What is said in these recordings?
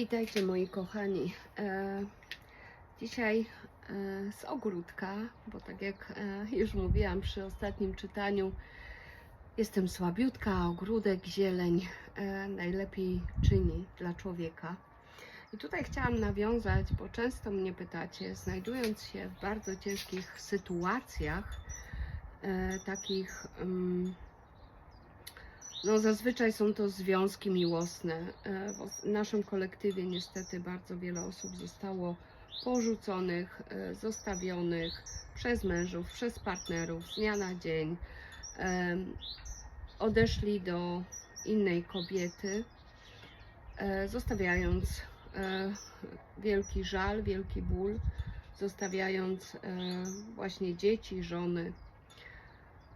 Witajcie moi kochani. E, dzisiaj e, z ogródka, bo tak jak e, już mówiłam przy ostatnim czytaniu, jestem słabiutka, ogródek, zieleń najlepiej czyni dla człowieka. I tutaj chciałam nawiązać, bo często mnie pytacie, znajdując się w bardzo ciężkich sytuacjach, takich. mm, no, zazwyczaj są to związki miłosne. E, W naszym kolektywie niestety bardzo wiele osób zostało porzuconych, e, zostawionych przez mężów, przez partnerów z dnia na dzień. Em, Odeszli do innej kobiety, e, zostawiając e, wielki żal, wielki ból, zostawiając e, właśnie dzieci, żony.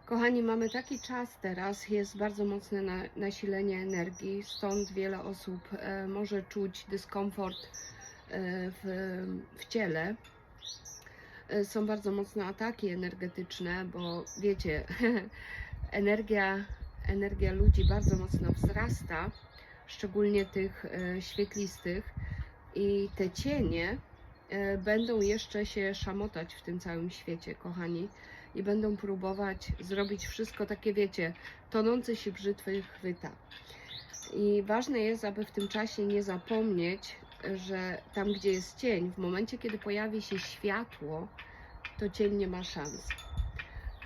Kochani, mamy taki czas teraz, jest bardzo mocne na, nasilenie energii, stąd wiele osób e, może czuć dyskomfort e, w, w ciele. E, są bardzo mocne ataki energetyczne, bo wiecie, energia, energia ludzi bardzo mocno wzrasta, szczególnie tych e, świetlistych, i te cienie e, będą jeszcze się szamotać w tym całym świecie, kochani i będą próbować zrobić wszystko takie, wiecie, tonący się brzytwy chwyta. I ważne jest, aby w tym czasie nie zapomnieć, że tam, gdzie jest cień, w momencie, kiedy pojawi się światło, to cień nie ma szans.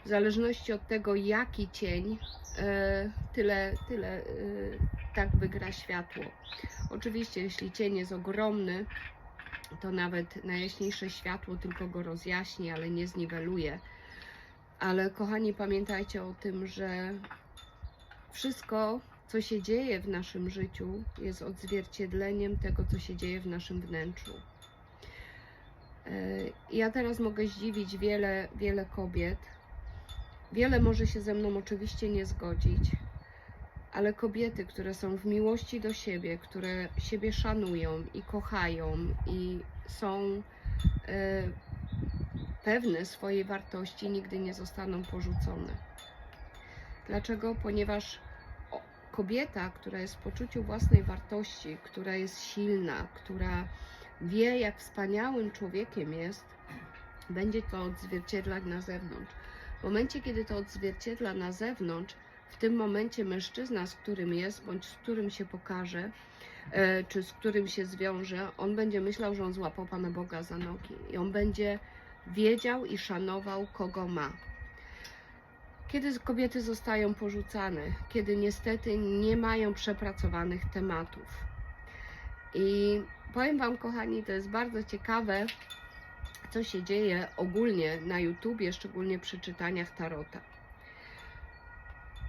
W zależności od tego, jaki cień, e, tyle, tyle e, tak wygra światło. Oczywiście, jeśli cień jest ogromny, to nawet najjaśniejsze światło tylko go rozjaśni, ale nie zniweluje. Ale kochani, pamiętajcie o tym, że wszystko, co się dzieje w naszym życiu, jest odzwierciedleniem tego, co się dzieje w naszym wnętrzu. E, Ja teraz mogę zdziwić wiele, wiele kobiet. Wiele może się ze mną oczywiście nie zgodzić, ale kobiety, które są w miłości do siebie, które siebie szanują i kochają i są e, pewne swojej wartości, nigdy nie zostaną porzucone. Dlaczego? Ponieważ kobieta, która jest w poczuciu własnej wartości, która jest silna, która wie, jak wspaniałym człowiekiem jest, będzie to odzwierciedlać na zewnątrz. W momencie, kiedy to odzwierciedla na zewnątrz, w tym momencie mężczyzna, z którym jest, bądź z którym się pokaże, e, czy z którym się zwiąże, on będzie myślał, że on złapał Pana Boga za nogi i on będzie wiedział i szanował, kogo ma. Kiedy kobiety zostają porzucane, kiedy niestety nie mają przepracowanych tematów. I powiem Wam, kochani, to jest bardzo ciekawe, co się dzieje ogólnie na YouTubie, szczególnie przy czytaniach Tarota.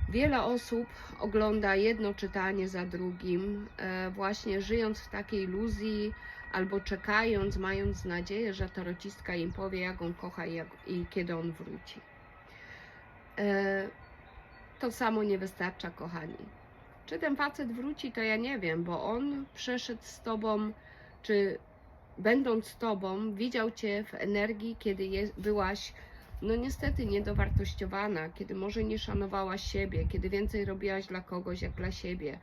Wiele osób ogląda jedno czytanie za drugim, e, właśnie żyjąc w takiej iluzji, albo czekając, mając nadzieję, że tarocistka im powie, jak on kocha i, jak, i kiedy on wróci. E, to samo nie wystarcza, kochani. Czy ten facet wróci, to ja nie wiem, bo on przeszedł z tobą, czy będąc z tobą, widział cię w energii, kiedy je, byłaś, no niestety, niedowartościowana, kiedy może nie szanowałaś siebie, kiedy więcej robiłaś dla kogoś jak dla siebie,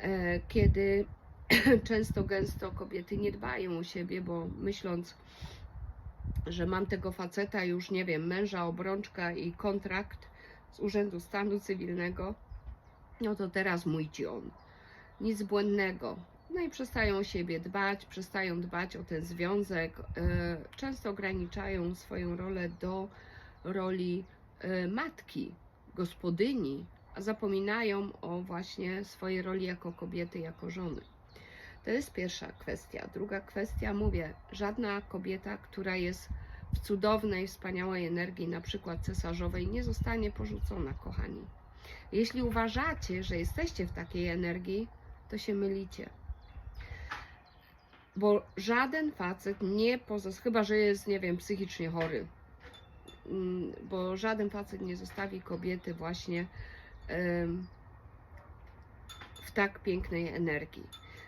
e, kiedy często, gęsto kobiety nie dbają o siebie, bo myśląc, że mam tego faceta już, nie wiem, męża, obrączka i kontrakt z Urzędu Stanu Cywilnego, no to teraz mój ci on. Nic błędnego. No i przestają o siebie dbać, przestają dbać o ten związek, e, często ograniczają swoją rolę do roli e, matki, gospodyni, a zapominają o właśnie swojej roli jako kobiety, jako żony. To jest pierwsza kwestia. Druga kwestia, mówię, żadna kobieta, która jest w cudownej, wspaniałej energii, na przykład cesarzowej, nie zostanie porzucona, kochani. Jeśli uważacie, że jesteście w takiej energii, to się mylicie. Bo żaden facet nie pozostanie, chyba że jest, nie wiem, psychicznie chory, Mm, bo żaden facet nie zostawi kobiety właśnie w tak pięknej energii.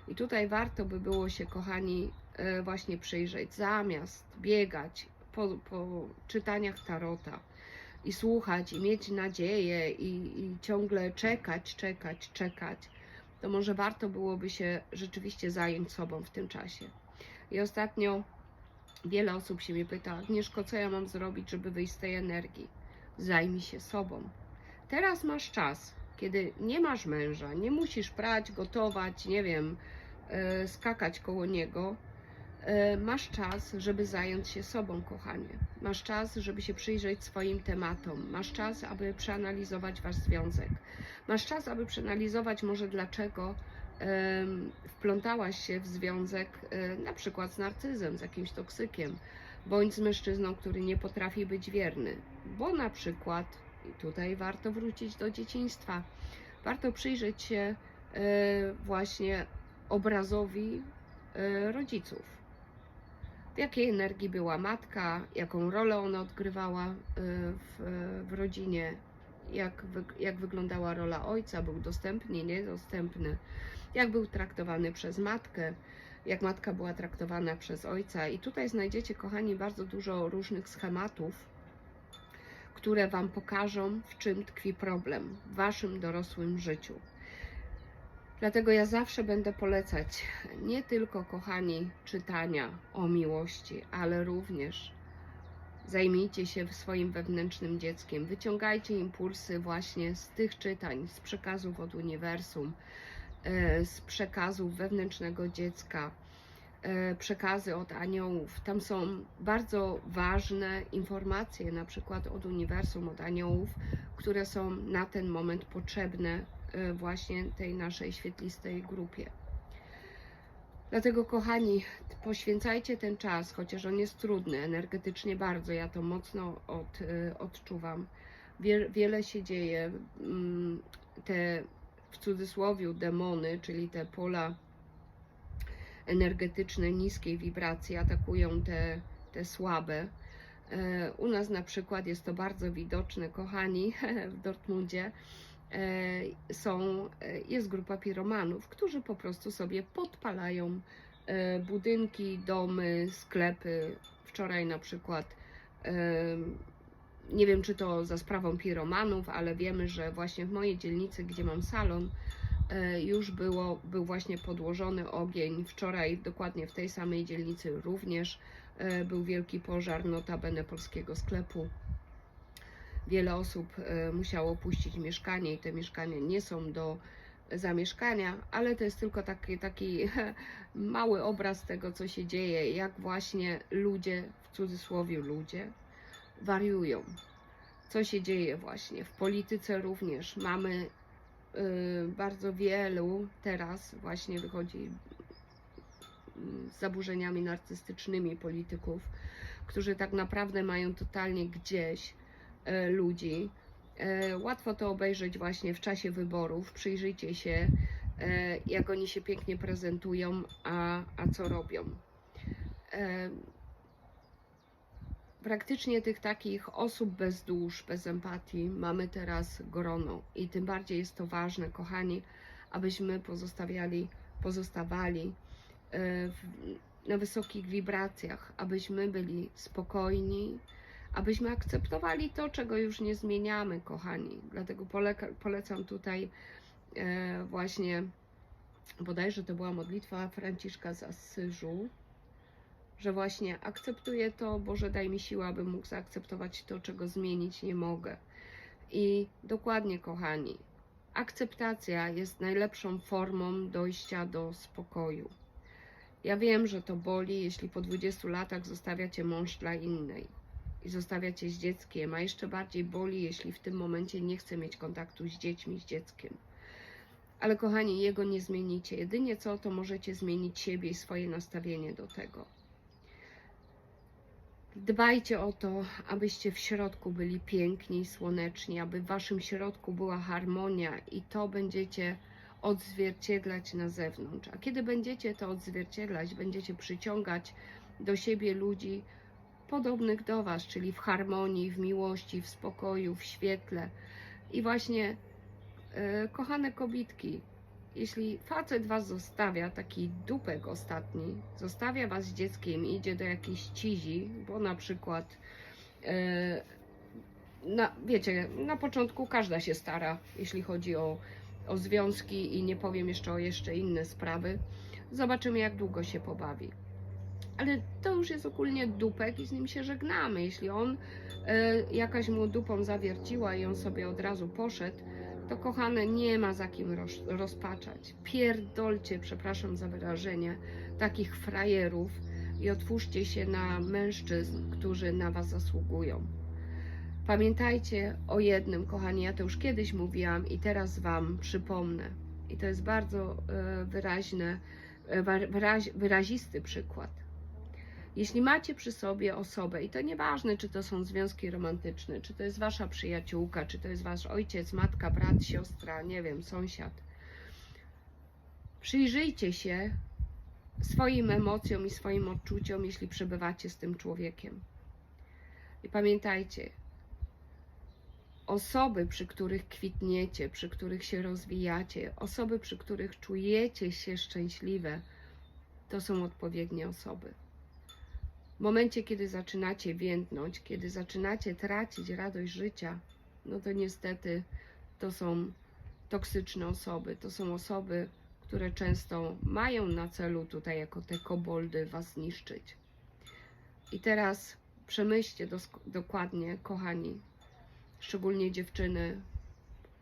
I tutaj warto by było się, kochani, e, właśnie przyjrzeć, zamiast biegać po, po czytaniach tarota i słuchać, i mieć nadzieję, i, i ciągle czekać, czekać, czekać, to może warto byłoby się rzeczywiście zająć sobą w tym czasie. I ostatnio wiele osób się mnie pyta, Agnieszko, co ja mam zrobić, żeby wyjść z tej energii? Zajmij się sobą. Teraz masz czas, kiedy nie masz męża, nie musisz prać, gotować, nie wiem, e, skakać koło niego. E, Masz czas, żeby zająć się sobą, kochanie. Masz czas, żeby się przyjrzeć swoim tematom. Masz czas, aby przeanalizować wasz związek. Masz czas, aby przeanalizować może dlaczego wplątałaś się w związek e, na przykład z narcyzem, z jakimś toksykiem, bądź z mężczyzną, który nie potrafi być wierny. Bo na przykład, i tutaj warto wrócić do dzieciństwa, warto przyjrzeć się e, właśnie obrazowi e, rodziców. W jakiej energii była matka, jaką rolę ona odgrywała e, w, w rodzinie, jak, jak wyglądała rola ojca, był dostępny, niedostępny, jak był traktowany przez matkę, jak matka była traktowana przez ojca. I tutaj znajdziecie, kochani, bardzo dużo różnych schematów, które Wam pokażą, w czym tkwi problem w Waszym dorosłym życiu. Dlatego ja zawsze będę polecać nie tylko, kochani, czytania o miłości, ale również zajmijcie się swoim wewnętrznym dzieckiem. Wyciągajcie impulsy właśnie z tych czytań, z przekazów od uniwersum, e, z przekazów wewnętrznego dziecka, przekazy od aniołów. Tam są bardzo ważne informacje, na przykład od uniwersum, od aniołów, które są na ten moment potrzebne e, właśnie tej naszej świetlistej grupie. Dlatego, kochani, poświęcajcie ten czas, chociaż on jest trudny, energetycznie bardzo, ja to mocno od, e, odczuwam. Wie, wiele się dzieje. mm, Te w cudzysłowie demony, czyli te pola energetyczne niskiej wibracji atakują te, te słabe. E, U nas na przykład jest to bardzo widoczne, kochani, w Dortmundzie e, są, e, jest grupa piromanów, którzy po prostu sobie podpalają budynki, domy, sklepy. Wczoraj na przykład, nie wiem czy to za sprawą piromanów, ale wiemy, że właśnie w mojej dzielnicy, gdzie mam salon, już było, był właśnie podłożony ogień. Wczoraj dokładnie w tej samej dzielnicy również e, był wielki pożar notabene polskiego sklepu. Wiele osób e, musiało opuścić mieszkanie i te mieszkania nie są do zamieszkania, ale to jest tylko taki, taki mały obraz tego, co się dzieje, jak właśnie ludzie, w cudzysłowie ludzie, wariują. Co się dzieje właśnie w polityce również. Mamy bardzo wielu teraz właśnie wychodzi mm, z zaburzeniami narcystycznymi polityków, którzy tak naprawdę mają totalnie gdzieś e, ludzi. E, Łatwo to obejrzeć właśnie w czasie wyborów. Przyjrzyjcie się, jak oni się pięknie prezentują, a, a co robią. Praktycznie tych takich osób bez dusz, bez empatii mamy teraz grono i tym bardziej jest to ważne, kochani, abyśmy pozostawiali, pozostawali e, na wysokich wibracjach, abyśmy byli spokojni, abyśmy akceptowali to, czego już nie zmieniamy, kochani. Dlatego polecam tutaj e, właśnie, bodajże to była modlitwa Franciszka z Asyżu, że właśnie akceptuję to, Boże daj mi siłę, abym mógł zaakceptować to, czego zmienić nie mogę. I dokładnie, kochani, akceptacja jest najlepszą formą dojścia do spokoju. Ja wiem, że to boli, jeśli po 20 latach zostawiacie mąż dla innej i zostawiacie z dzieckiem, a jeszcze bardziej boli, jeśli w tym momencie nie chce mieć kontaktu z dziećmi, z dzieckiem. Ale kochani, jego nie zmienicie. Jedynie co, to możecie zmienić siebie i swoje nastawienie do tego. Dbajcie o to, abyście w środku byli piękni i słoneczni, aby w waszym środku była harmonia i to będziecie odzwierciedlać na zewnątrz. A kiedy będziecie to odzwierciedlać, będziecie przyciągać do siebie ludzi podobnych do was, czyli w harmonii, w miłości, w spokoju, w świetle. I właśnie, e, kochane kobitki, jeśli facet was zostawia, taki dupek ostatni, zostawia was z dzieckiem idzie do jakiejś cizi, bo na przykład, e, na, wiecie, na początku każda się stara, jeśli chodzi o o związki i nie powiem jeszcze o jeszcze inne sprawy. Zobaczymy, jak długo się pobawi. Ale to już jest ogólnie dupek i z nim się żegnamy. Jeśli on e, jakaś mu dupą zawierciła i on sobie od razu poszedł, to kochane, nie ma za kim roz, rozpaczać. Pierdolcie, przepraszam za wyrażenie, takich frajerów i otwórzcie się na mężczyzn, którzy na was zasługują. Pamiętajcie o jednym, kochani, ja to już kiedyś mówiłam i teraz Wam przypomnę. I to jest bardzo e, wyraźne, e, wyrazisty przykład. Jeśli macie przy sobie osobę, i to nieważne, czy to są związki romantyczne, czy to jest Wasza przyjaciółka, czy to jest Wasz ojciec, matka, brat, siostra, nie wiem, sąsiad, przyjrzyjcie się swoim emocjom i swoim odczuciom, jeśli przebywacie z tym człowiekiem. I pamiętajcie, osoby, przy których kwitniecie, przy których się rozwijacie, osoby, przy których czujecie się szczęśliwe, to są odpowiednie osoby. W momencie, kiedy zaczynacie więdnąć, kiedy zaczynacie tracić radość życia, no to niestety to są toksyczne osoby. To są osoby, które często mają na celu tutaj, jako te koboldy, was zniszczyć. I teraz przemyślcie dokładnie, kochani, szczególnie dziewczyny,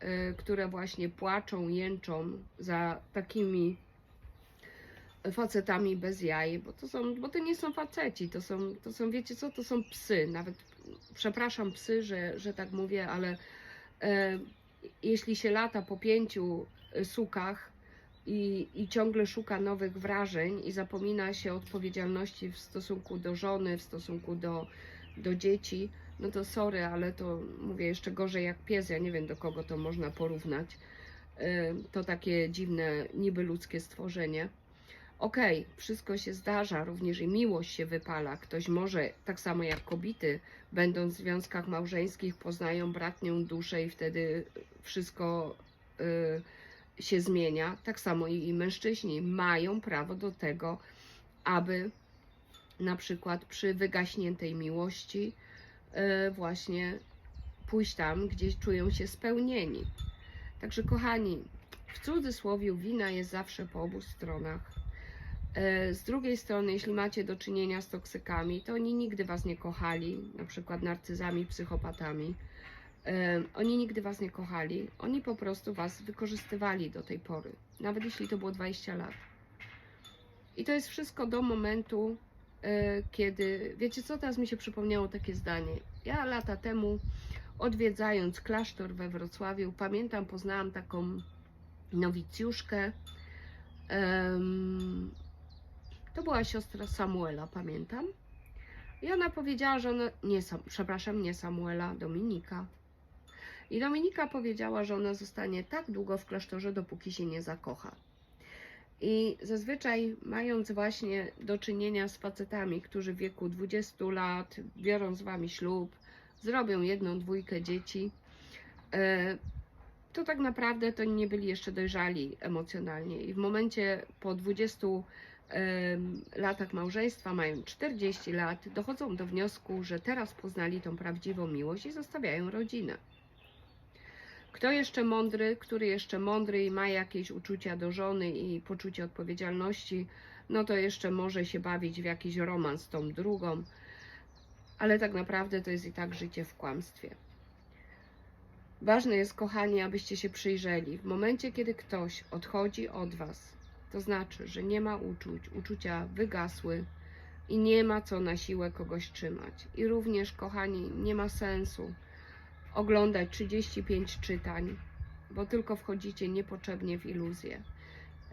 y, które właśnie płaczą, jęczą za takimi facetami bez jaj, bo to są, bo to nie są faceci, to są, to są, wiecie co, to są psy, nawet, przepraszam psy, że, że tak mówię, ale e, jeśli się lata po pięciu e, sukach i, i ciągle szuka nowych wrażeń i zapomina się odpowiedzialności w stosunku do żony, w stosunku do, do dzieci, no to sorry, ale to mówię jeszcze gorzej jak pies, ja nie wiem do kogo to można porównać. E, To takie dziwne, niby ludzkie stworzenie. Okej, wszystko się zdarza, również i miłość się wypala. Ktoś może, tak samo jak kobiety, będąc w związkach małżeńskich, poznają bratnią duszę i wtedy wszystko y, się zmienia. Tak samo i, i mężczyźni mają prawo do tego, aby na przykład przy wygaśniętej miłości y, właśnie pójść tam, gdzie czują się spełnieni. Także kochani, w cudzysłowie wina jest zawsze po obu stronach. E, Z drugiej strony, jeśli macie do czynienia z toksykami, to oni nigdy was nie kochali, na przykład narcyzami, psychopatami. E, Oni nigdy was nie kochali, oni po prostu was wykorzystywali do tej pory, nawet jeśli to było 20 lat. I to jest wszystko do momentu, e, kiedy, wiecie co, teraz mi się przypomniało takie zdanie. Ja lata temu, odwiedzając klasztor we Wrocławiu, pamiętam, poznałam taką nowicjuszkę. To była siostra Samuela, pamiętam. I ona powiedziała, że ona, nie, przepraszam, nie Samuela, Dominika. I Dominika powiedziała, że ona zostanie tak długo w klasztorze, dopóki się nie zakocha. I zazwyczaj, mając właśnie do czynienia z facetami, którzy w wieku 20 lat biorą z wami ślub, zrobią jedną, dwójkę dzieci, e, to tak naprawdę to nie byli jeszcze dojrzali emocjonalnie. I w momencie po 20 em, latach małżeństwa, mają 40 lat, dochodzą do wniosku, że teraz poznali tą prawdziwą miłość i zostawiają rodzinę. Kto jeszcze mądry, który jeszcze mądry i ma jakieś uczucia do żony i poczucie odpowiedzialności, no to jeszcze może się bawić w jakiś romans z tą drugą, ale tak naprawdę to jest i tak życie w kłamstwie. Ważne jest, kochani, abyście się przyjrzeli. W momencie, kiedy ktoś odchodzi od Was, to znaczy, że nie ma uczuć, uczucia wygasły i nie ma co na siłę kogoś trzymać. I również, kochani, nie ma sensu oglądać 35 czytań, bo tylko wchodzicie niepotrzebnie w iluzję.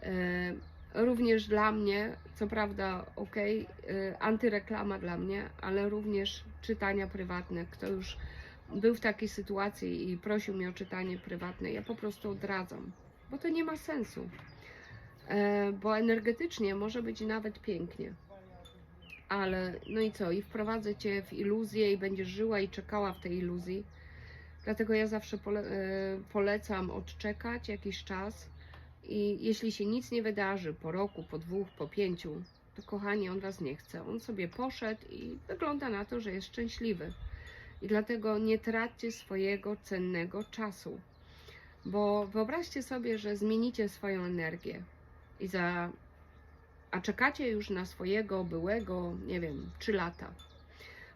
E, Również dla mnie, co prawda, ok, antyreklama dla mnie, ale również czytania prywatne. Kto już był w takiej sytuacji i prosił mnie o czytanie prywatne, ja po prostu odradzam, bo to nie ma sensu. E, Bo energetycznie może być nawet pięknie. Ale no i co? I wprowadzę cię w iluzję i będziesz żyła i czekała w tej iluzji. Dlatego ja zawsze pole, e, polecam odczekać jakiś czas i jeśli się nic nie wydarzy po roku, po dwóch, po pięciu, to kochani, on was nie chce. On sobie poszedł i wygląda na to, że jest szczęśliwy. I dlatego nie traćcie swojego cennego czasu. Bo wyobraźcie sobie, że zmienicie swoją energię i za. A czekacie już na swojego byłego, nie wiem, 3 lata.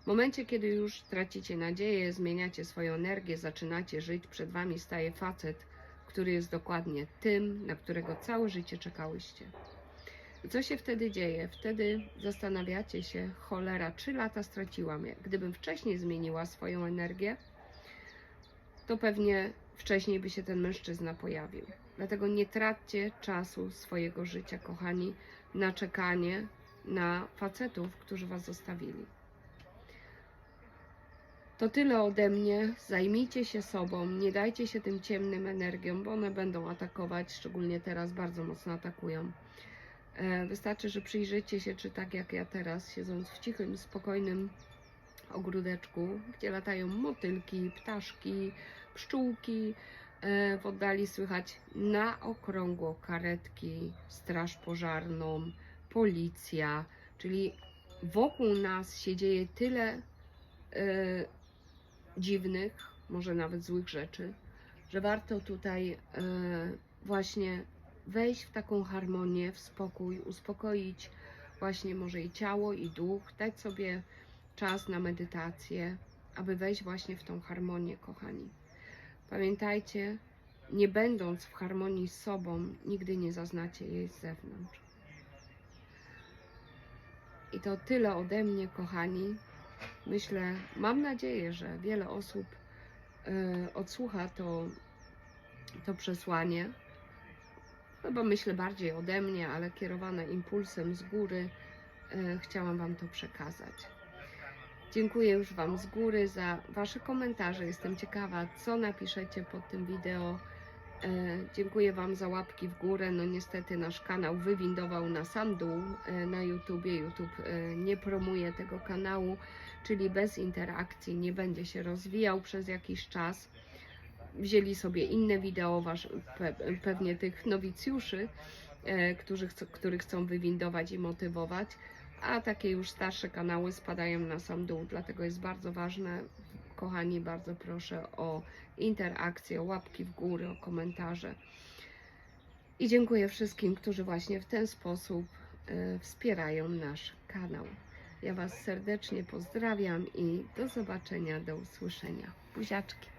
W momencie, kiedy już tracicie nadzieję, zmieniacie swoją energię, zaczynacie żyć, przed wami staje facet, który jest dokładnie tym, na którego całe życie czekałyście. I co się wtedy dzieje? Wtedy zastanawiacie się, cholera, 3 lata straciłam. Jak Gdybym wcześniej zmieniła swoją energię, to pewnie wcześniej by się ten mężczyzna pojawił. Dlatego nie traćcie czasu swojego życia, kochani, na czekanie na facetów, którzy was zostawili. To tyle ode mnie. Zajmijcie się sobą, nie dajcie się tym ciemnym energiom, bo one będą atakować, szczególnie teraz bardzo mocno atakują. E, Wystarczy, że przyjrzycie się, czy tak jak ja teraz, siedząc w cichym, spokojnym ogródeczku, gdzie latają motylki, ptaszki, pszczółki. E, W oddali słychać na okrągło karetki, straż pożarną, policja, czyli wokół nas się dzieje tyle e, dziwnych, może nawet złych rzeczy, że warto tutaj e, właśnie wejść w taką harmonię, w spokój, uspokoić właśnie może i ciało, i duch, dać sobie czas na medytację, aby wejść właśnie w tą harmonię, kochani. Pamiętajcie, nie będąc w harmonii z sobą, nigdy nie zaznacie jej z zewnątrz. I to tyle ode mnie, kochani. Myślę, mam nadzieję, że wiele osób e, odsłucha to, to przesłanie. Chyba myślę bardziej ode mnie, ale kierowane impulsem z góry, e, chciałam Wam to przekazać. Dziękuję już Wam z góry za Wasze komentarze. Jestem ciekawa, co napiszecie pod tym wideo. E, dziękuję Wam za łapki w górę. No niestety nasz kanał wywindował na sam dół e, na YouTubie. YouTube e, nie promuje tego kanału, czyli bez interakcji nie będzie się rozwijał przez jakiś czas. Wzięli sobie inne wideo, wasz, pe, pewnie tych nowicjuszy, którzy których chcą wywindować i motywować a takie już starsze kanały spadają na sam dół, dlatego jest bardzo ważne, kochani, bardzo proszę o interakcję, łapki w górę, o komentarze. I dziękuję wszystkim, którzy właśnie w ten sposób e, wspierają nasz kanał. Ja Was serdecznie pozdrawiam i do zobaczenia, do usłyszenia. Buziaczki.